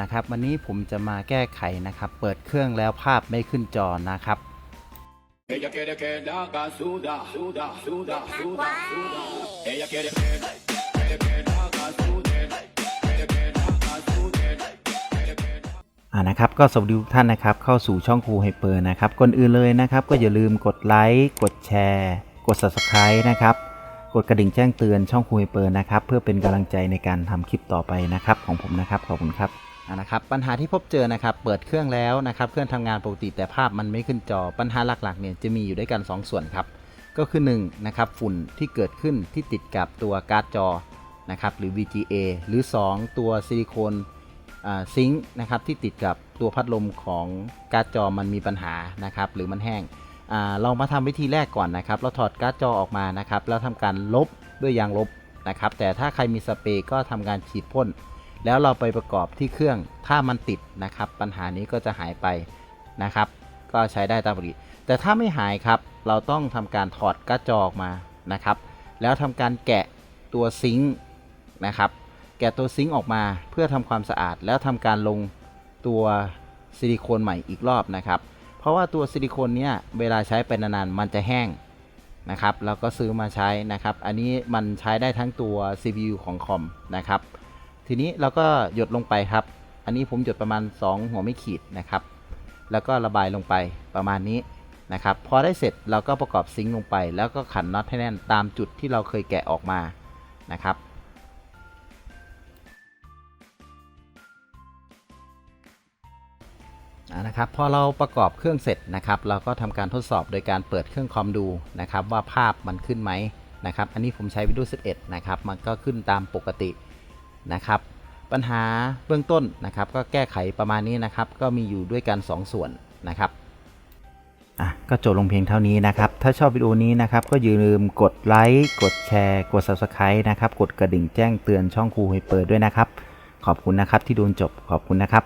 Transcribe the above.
นะครับ วันนี้ผมจะมาแก้ไขนะครับ เปิดเครื่องแล้วภาพไม่ขึ้นจอนะครับ Ella quiere que la haga suda, suda, suda, suda, suda. Ella quiere que, quiere que la haga sude, quiere que la haga sude, quiere que la อ่านะครับก็สวัสดีทุกท่านนะครับเข้าสู่ช่องครูไฮเปอร์นะครับก่อนอื่นเลยนะครับ ก็อย่าลืมกดไลค์กดแชร์ กด subscribe นะครับ กดกระดิ่งแจ้งเตือนช่องครูไฮเปอร์นะครับ เพื่อเป็นกำลังใจในการทำคลิปต่อไปนะครับของผมนะครับขอบคุณครับ นะครับปัญหาที่พบเจอนะครับเปิดเครื่องแล้วนะครับเครื่องทำงานปกติแต่ภาพมันไม่ขึ้นจอปัญหาหลักๆเนี่ยจะมีอยู่ด้วยกัน 2 ส่วนครับก็คือ1นะครับฝุ่นที่เกิดขึ้นที่ติดกับตัวการ์ดจอนะครับหรือ VGA หรือ 2 ตัวซิลิโคนซิงค์นะครับที่ติดกับตัวพัดลมของการ์ดจอมันมีปัญหานะครับหรือมันแห้งอ่าเรามาทำวิธีแรกก่อนนะครับ เราถอดการ์ดจอออกมานะครับแล้วทำการลบด้วยยางลบนะครับแต่ถ้าใครมีสเปรย์ก็ทำการฉีดพ่น แล้วเราไปประกอบที่เครื่องถ้ามันติดนะครับ ปัญหานี้ก็จะหายไปนะครับ ก็ใช้ได้ตามปกติแต่ถ้าไม่หายครับ เราต้องทำการถอดกร์ดจอออกมานะครับ แล้วทำการแกะตัวซิงค์นะครับ แกะตัวซิงค์ออกมาเพื่อทำความสะอาด แล้วทำการลงตัวซิลิโคนใหม่อีกรอบนะครับ เพราะว่าตัวซิลิโคนเนี้ยเวลาใช้ไปนานๆมันจะแห้งนะครับ เราก็ซื้อมาใช้นะครับ อันนี้มันใช้ได้ทั้งตัว CPU ของคอมนะครับ ทีนี้เราก็หยดลงไปครับ อันนี้ผมหยดประมาณ 2 หัวไม่ขีดนะครับ แล้วก็ระบายลงไปประมาณนี้นะครับ พอได้เสร็จเราก็ประกอบซิงค์ลงไป แล้วก็ขันน็อตให้แน่นตามจุดที่เราเคยแกะออกมานะครับอ่านะครับพอเราประกอบเครื่องเสร็จนะครับ เราก็ทำการทดสอบโดยการเปิดเครื่องคอมดูนะครับ ว่าภาพมันขึ้นไหมนะครับ อันนี้ผมใช้ Windows 11 นะครับ มันก็ขึ้นตามปกติ นะครับ ปัญหาเบื้องต้นนะครับ ก็แก้ไขประมาณนี้นะครับ ก็มีอยู่ด้วยกัน 2 ส่วนนะครับอะก็จบลงเพียงเท่านี้นะครับ ถ้าชอบวิดีโอนี้นะครับ ก็อย่าลืมกดไลค์กดแชร์ กด Subscribe นะครับ กดกระดิ่งแจ้งเตือนช่องครูให้เปิดด้วยนะครับ ขอบคุณนะครับที่ดูจบขอบคุณนะครับ